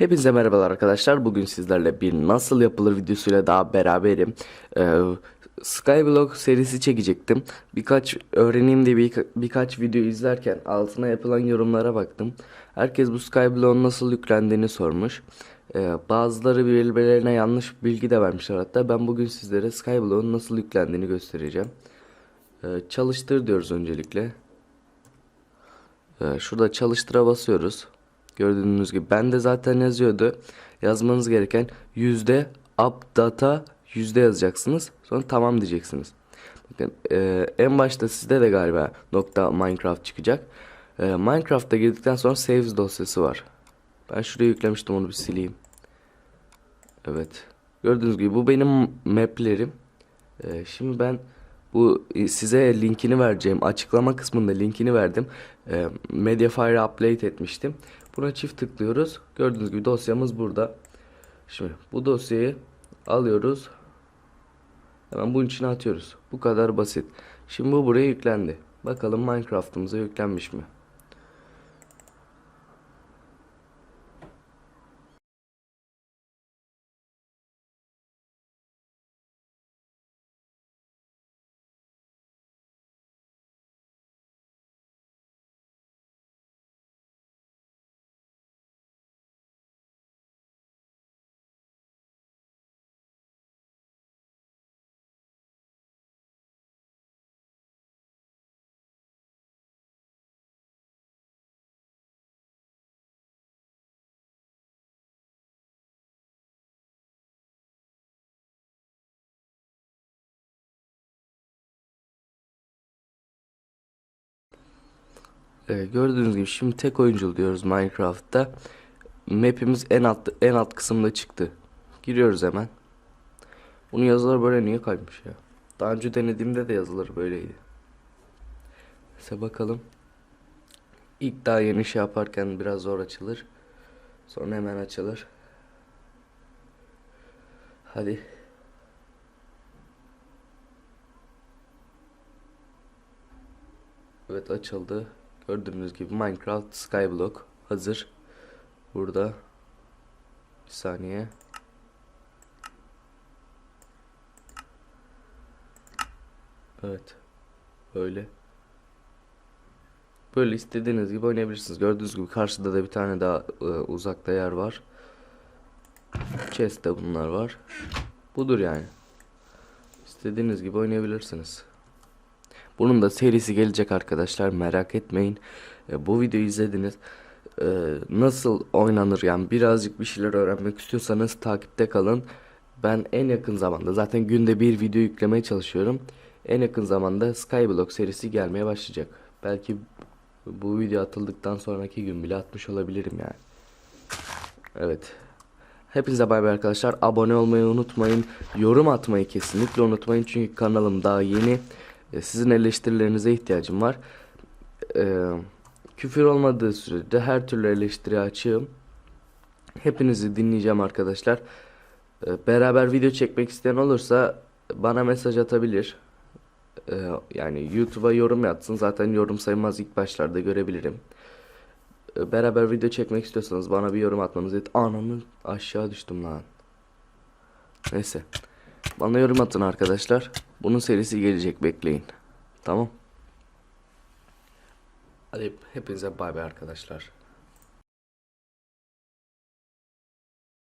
Hepinize merhabalar arkadaşlar. Bugün sizlerle bir nasıl yapılır videosuyla daha beraberim. Ee, Skyblock serisi çekecektim. Birkaç öğreneyim diye bir, birkaç video izlerken altına yapılan yorumlara baktım. Herkes bu Skyblock'un nasıl yüklendiğini sormuş. Ee, bazıları birbirlerine yanlış bilgi de vermişler hatta. Ben bugün sizlere Skyblock'un nasıl yüklendiğini göstereceğim. Ee, çalıştır diyoruz öncelikle. Ee, şurada çalıştıra basıyoruz. Gördüğünüz gibi ben de zaten yazıyordu. Yazmanız gereken yüzde updata yüzde yazacaksınız. Sonra tamam diyeceksiniz. Bakın e, en başta sizde de galiba nokta Minecraft çıkacak. E, Minecraft'a girdikten sonra saves dosyası var. Ben şuraya yüklemiştim onu bir sileyim. Evet. Gördüğünüz gibi bu benim maplerim. E, şimdi ben bu e, size linkini vereceğim. Açıklama kısmında linkini verdim. E, Mediafire update etmiştim. Buna çift tıklıyoruz. Gördüğünüz gibi dosyamız burada. Şimdi bu dosyayı alıyoruz. Hemen bunun içine atıyoruz. Bu kadar basit. Şimdi bu buraya yüklendi. Bakalım Minecraft'ımıza yüklenmiş mi? Ee, gördüğünüz gibi şimdi tek oyunculu diyoruz Minecraft'ta. Map'imiz en alt en alt kısımda çıktı. Giriyoruz hemen. Bunun yazıları böyle niye kaymış ya? Daha önce denediğimde de yazıları böyleydi. Neyse bakalım. İlk daha yeni şey yaparken biraz zor açılır. Sonra hemen açılır. Hadi. Evet açıldı. Gördüğünüz gibi Minecraft Skyblock hazır. Burada. Bir saniye. Evet. Böyle. Böyle istediğiniz gibi oynayabilirsiniz. Gördüğünüz gibi karşıda da bir tane daha e, uzakta yer var. Chest'te bunlar var. Budur yani. İstediğiniz gibi oynayabilirsiniz. Bunun da serisi gelecek arkadaşlar merak etmeyin. E, bu videoyu izlediniz. E, nasıl oynanır yani birazcık bir şeyler öğrenmek istiyorsanız takipte kalın. Ben en yakın zamanda zaten günde bir video yüklemeye çalışıyorum. En yakın zamanda Skyblock serisi gelmeye başlayacak. Belki bu video atıldıktan sonraki gün bile atmış olabilirim yani. Evet. Hepinize bay bay arkadaşlar. Abone olmayı unutmayın. Yorum atmayı kesinlikle unutmayın. Çünkü kanalım daha yeni. E, Sizin eleştirilerinize ihtiyacım var. Ee, küfür olmadığı sürece her türlü eleştiri açığım. Hepinizi dinleyeceğim arkadaşlar. Ee, beraber video çekmek isteyen olursa bana mesaj atabilir. Ee, yani YouTube'a yorum yatsın. Zaten yorum sayılmaz ilk başlarda görebilirim. Ee, beraber video çekmek istiyorsanız bana bir yorum atmanızı et. Ananı aşağı düştüm lan. Neyse. Bana yorum atın arkadaşlar. Bunun serisi gelecek bekleyin. Tamam. Hadi hepinize bay bay arkadaşlar.